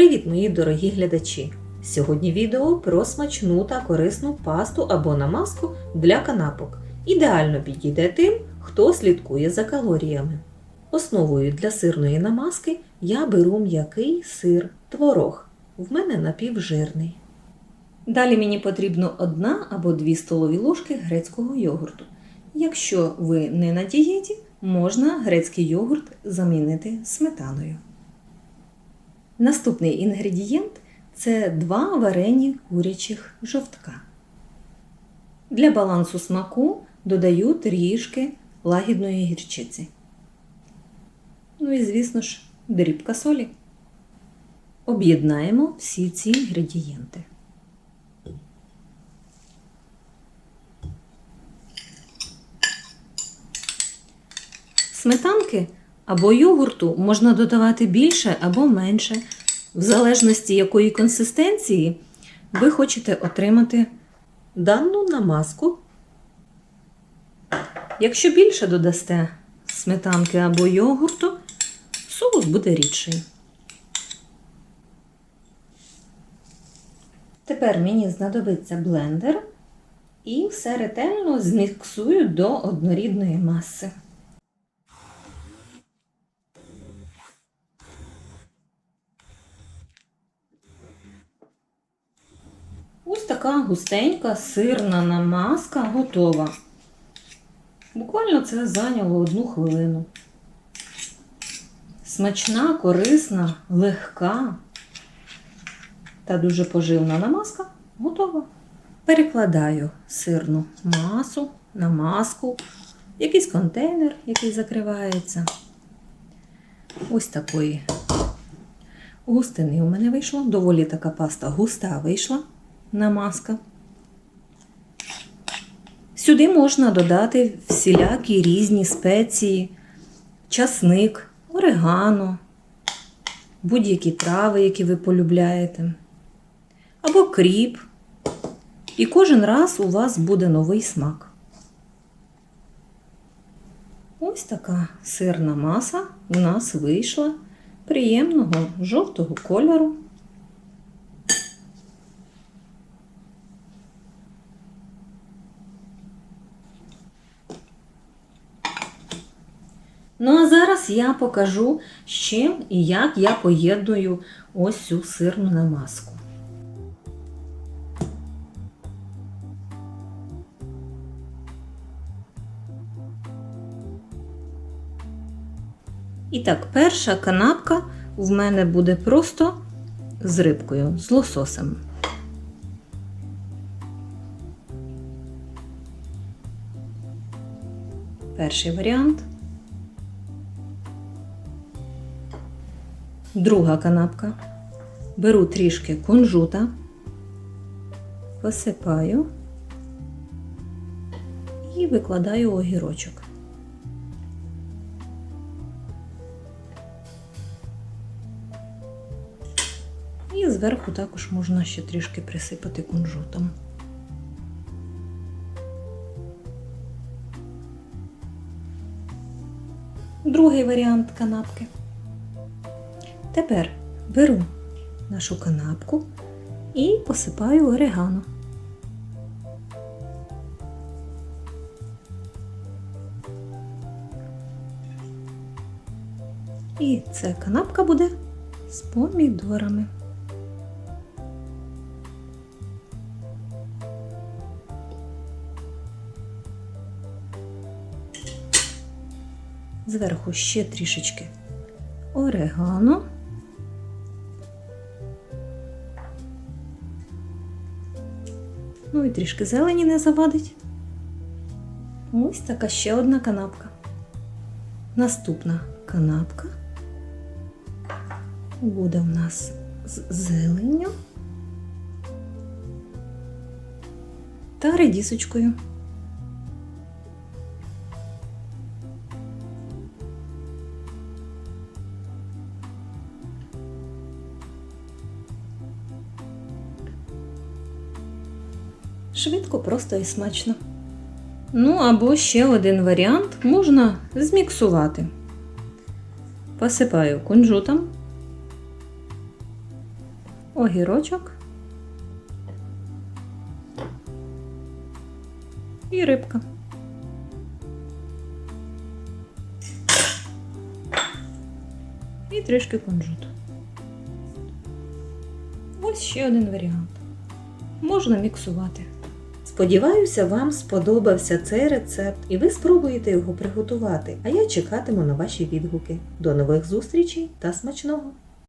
Привіт, мої дорогі глядачі! Сьогодні відео про смачну та корисну пасту або намазку для канапок. Ідеально підійде тим, хто слідкує за калоріями. Основою для сирної намазки я беру м'який сир, творог. В мене напівжирний. Далі мені потрібно 1 або 2 столові ложки грецького йогурту. Якщо ви не на дієті, можна грецький йогурт замінити сметаною. Наступний інгредієнт це два варені курячих жовтка. Для балансу смаку додаю трішки лагідної гірчиці. Ну і, звісно ж, дрібка солі. Об'єднаємо всі ці інгредієнти. Сметанки або йогурту можна додавати більше або менше, в залежності якої консистенції ви хочете отримати дану намазку. Якщо більше додасте сметанки або йогурту, соус буде рідший. Тепер мені знадобиться блендер і все ретельно зміксую до однорідної маси. Ось така густенька сирна намазка готова. Буквально це зайняло одну хвилину. Смачна, корисна, легка та дуже поживна намазка готова. Перекладаю сирну масу, намазку, в якийсь контейнер, який закривається. Ось такої густини у мене вийшло. Доволі така паста густа вийшла намазка. Сюди можна додати всілякі різні спеції, часник, орегано, будь-які трави, які ви полюбляєте, або кріп. І кожен раз у вас буде новий смак. Ось така сирна маса у нас вийшла приємного жовтого кольору. Ну, а зараз я покажу, з чим і як я поєдную ось цю сирну намазку. І так, перша канапка в мене буде просто з рибкою, з лососем. Перший варіант. Друга канапка. Беру трішки кунжута, посипаю і викладаю огірочок. І зверху також можна ще трішки присипати кунжутом. Другий варіант канапки. Тепер беру нашу канапку і посипаю орегано. І ця канапка буде з помідорами. Зверху ще трішечки орегано. Ну і трішки зелені не завадить. Ось така ще одна канапка. Наступна канапка буде в нас з зеленню та редісочкою. Швидко, просто і смачно. Ну, або ще один варіант можна зміксувати. Посипаю кунжутом, огірочок і рибка. І трішки кунжуту. Ось ще один варіант. Можна міксувати. Сподіваюся, вам сподобався цей рецепт і ви спробуєте його приготувати, а я чекатиму на ваші відгуки. До нових зустрічей та смачного!